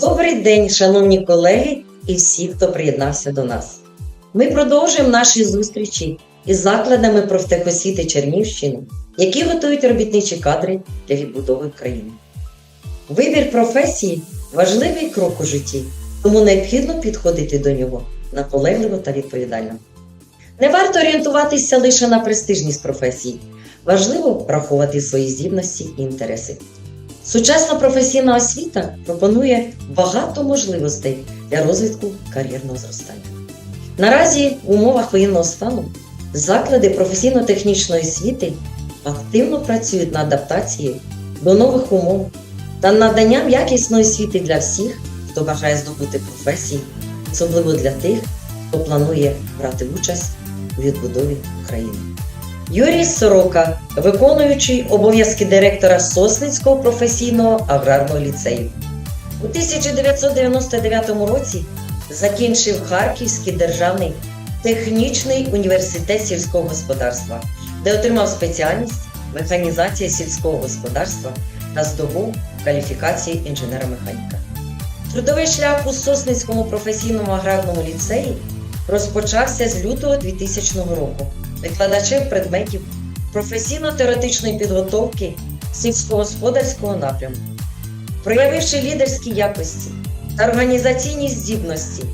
Добрий день, шановні колеги і всі, хто приєднався до нас. Ми продовжуємо наші зустрічі із закладами профтехосвіти Чернівщини, які готують робітничі кадри для відбудови країни. Вибір професії важливий крок у житті, тому необхідно підходити до нього наполегливо та відповідально. Не варто орієнтуватися лише на престижність професії, важливо враховувати свої здібності і інтереси. Сучасна професійна освіта пропонує багато можливостей для розвитку кар'єрного зростання. Наразі в умовах воєнного стану заклади професійно-технічної освіти активно працюють над адаптацією до нових умов та наданням якісної освіти для всіх, хто бажає здобути професії, особливо для тих, хто планує брати участь у відбудові України. Юрій Сорока, виконуючий обов'язки директора Сосницького професійного аграрного ліцею. У 1999 році закінчив Харківський державний технічний університет сільського господарства, де отримав спеціальність механізація сільського господарства та здобув кваліфікації інженера-механіка. Трудовий шлях у Сосницькому професійному аграрному ліцеї розпочався з лютого 2000 року викладачем предметів професійно-теоретичної підготовки сільськогосподарського напрямку. Проявивши лідерські якості та організаційні здібності,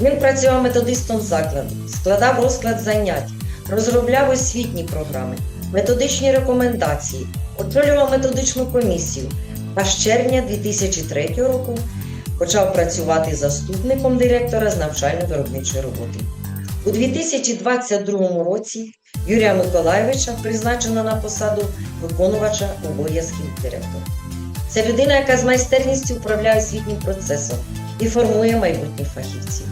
він працював методистом закладу, складав розклад занять, розробляв освітні програми, методичні рекомендації, очолював методичну комісію, а з червня 2003 року почав працювати заступником директора з навчально-виробничої роботи. У 2022 році Юрія Миколайовича призначено на посаду виконувача обов'язків директора. Це людина, яка з майстерністю управляє освітнім процесом і формує майбутніх фахівців.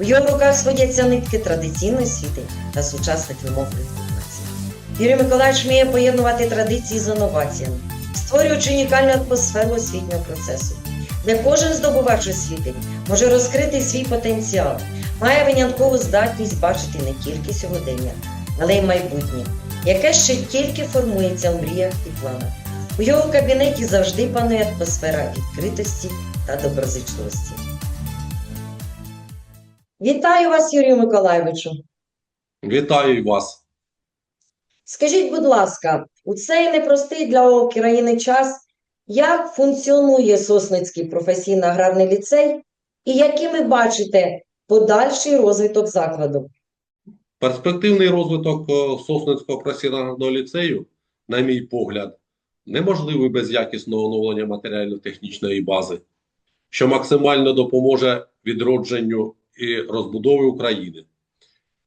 У його руках сходяться нитки традиційної освіти та сучасних вимог реформації. Юрій Миколаївич вміє поєднувати традиції з інноваціями, створюючи унікальну атмосферу освітнього процесу, де кожен здобувач освіти може розкрити свій потенціал, має виняткову здатність бачити не тільки сьогодення, але й майбутнє, яке ще тільки формується в мріях і планах. У його кабінеті завжди панує атмосфера відкритості та доброзичливості. Вітаю вас, Юрію Миколайовичу. Вітаю вас. Скажіть, будь ласка, у цей непростий для України час, як функціонує Сосницький професійно-аграрний ліцей і яким ви бачите подальший розвиток закладу? Перспективний розвиток е, Сосницького професійного ліцею, на мій погляд, неможливий без якісного оновлення матеріально-технічної бази, що максимально допоможе відродженню і розбудові України.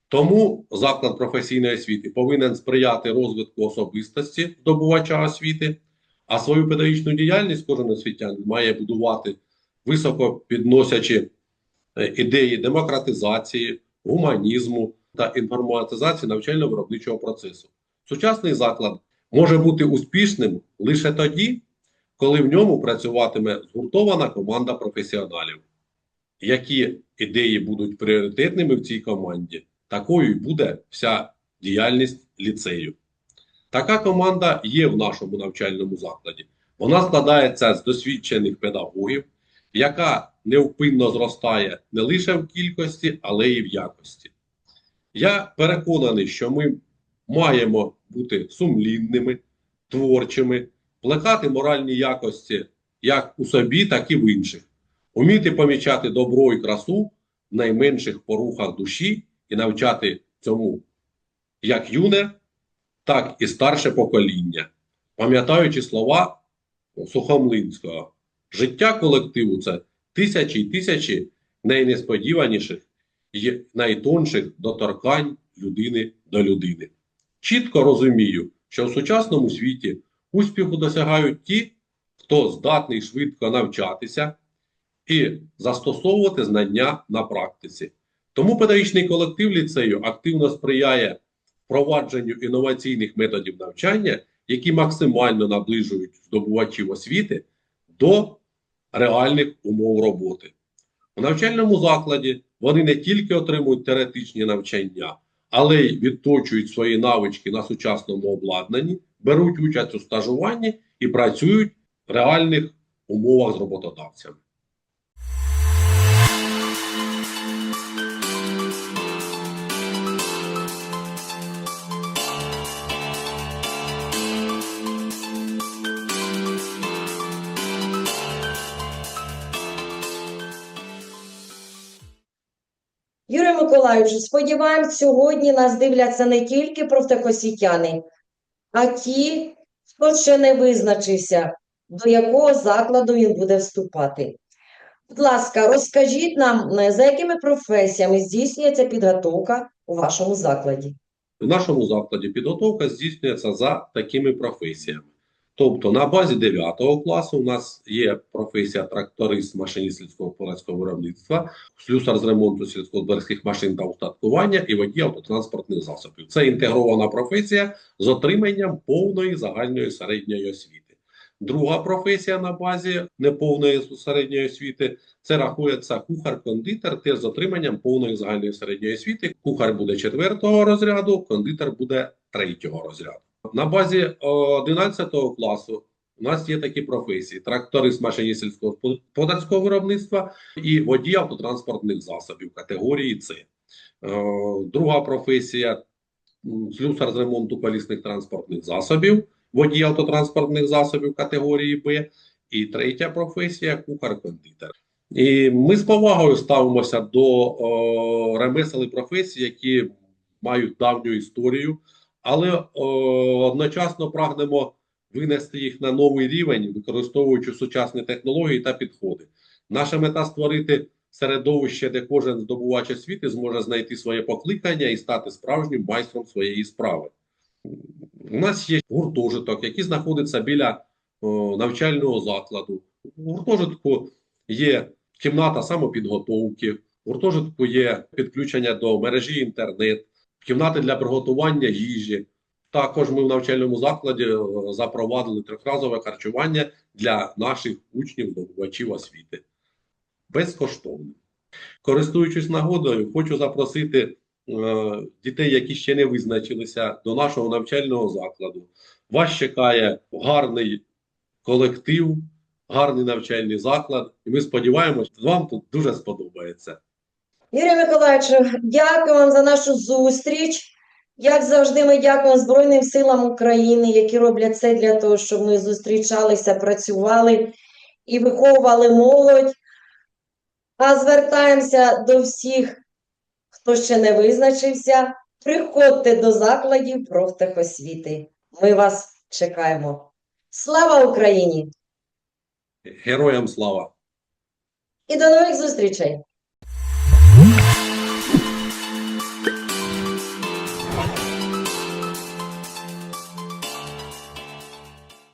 Тому заклад професійної освіти повинен сприяти розвитку особистості здобувача освіти, а свою педагогічну діяльність кожен освітянин має будувати високо підносячи ідеї демократизації, гуманізму та інформатизації навчально-виробничого процесу. Сучасний заклад може бути успішним лише тоді, коли в ньому працюватиме згуртована команда професіоналів. Які ідеї будуть пріоритетними в цій команді, такою і буде вся діяльність ліцею. Така команда є в нашому навчальному закладі. Вона складається з досвідчених педагогів, яка невпинно зростає не лише в кількості, але й в якості. Я переконаний, що ми маємо бути сумлінними, творчими, плекати моральні якості як у собі, так і в інших, уміти помічати добро і красу в найменших порухах душі і навчати цьому як юне, так і старше покоління, пам'ятаючи слова Сухомлинського. Життя колективу це тисячі й тисячі найнесподіваніших і найтонших доторкань людини до людини. Чітко розумію, що в сучасному світі успіху досягають ті, хто здатний швидко навчатися і застосовувати знання на практиці. Тому педагогічний колектив ліцею активно сприяє впровадженню інноваційних методів навчання, які максимально наближують здобувачів освіти до реальних умов роботи. У навчальному закладі вони не тільки отримують теоретичні навчання, але й відточують свої навички на сучасному обладнанні, беруть участь у стажуванні і працюють в реальних умовах з роботодавцями. Миколаївичу, сподіваємось, сьогодні нас дивляться не тільки профтехосвітяни, а ті, хто ще не визначився, до якого закладу він буде вступати. Будь ласка, розкажіть нам, е, за якими професіями здійснюється підготовка у вашому закладі? В нашому закладі підготовка здійснюється за такими професіями. Тобто на базі 9 класу у нас є професія тракторист машиніст сільськогосподарського виробництва, слюсар з ремонту сільськогосподарських машин та устаткування і водій автотранспортних засобів. Це інтегрована професія з отриманням повної загальної середньої освіти. Друга професія на базі неповної середньої освіти це рахується кухар-кондитер, теж з отриманням повної загальної середньої освіти. Кухар буде четвертого розряду, кондитер буде третього розряду. На базі е, 11 класу у нас є такі професії: тракторист машиніст сільськогосподарського виробництва і водій автотранспортних засобів категорії С. Друга професія слюсар з ремонту колісних транспортних засобів, водій автотранспортних засобів категорії Б. І третя професія кухар-кондитер. І ми з повагою ставимося до о, ремесел і професій, які мають давню історію, але о, одночасно прагнемо винести їх на новий рівень, використовуючи сучасні технології та підходи. Наша мета створити середовище, де кожен здобувач освіти зможе знайти своє покликання і стати справжнім майстром своєї справи. У нас є гуртожиток, який знаходиться біля о, навчального закладу. У гуртожитку є кімната самопідготовки, в гуртожитку є підключення до мережі інтернет, кімнати для приготування їжі. Також ми в навчальному закладі е, запровадили трьохразове харчування для наших учнів, здобувачів освіти. Безкоштовно. Користуючись нагодою, хочу запросити е, дітей, які ще не визначилися, до нашого навчального закладу. Вас чекає гарний колектив, гарний навчальний заклад, і ми сподіваємося, що вам тут дуже сподобається. Юрію Миколаївичу, дякую вам за нашу зустріч. Як завжди, ми дякуємо Збройним силам України, які роблять це для того, щоб ми зустрічалися, працювали і виховували молодь. А звертаємося до всіх, хто ще не визначився. Приходьте до закладів профтехосвіти. Ми вас чекаємо. Слава Україні! Героям слава! І до нових зустрічей!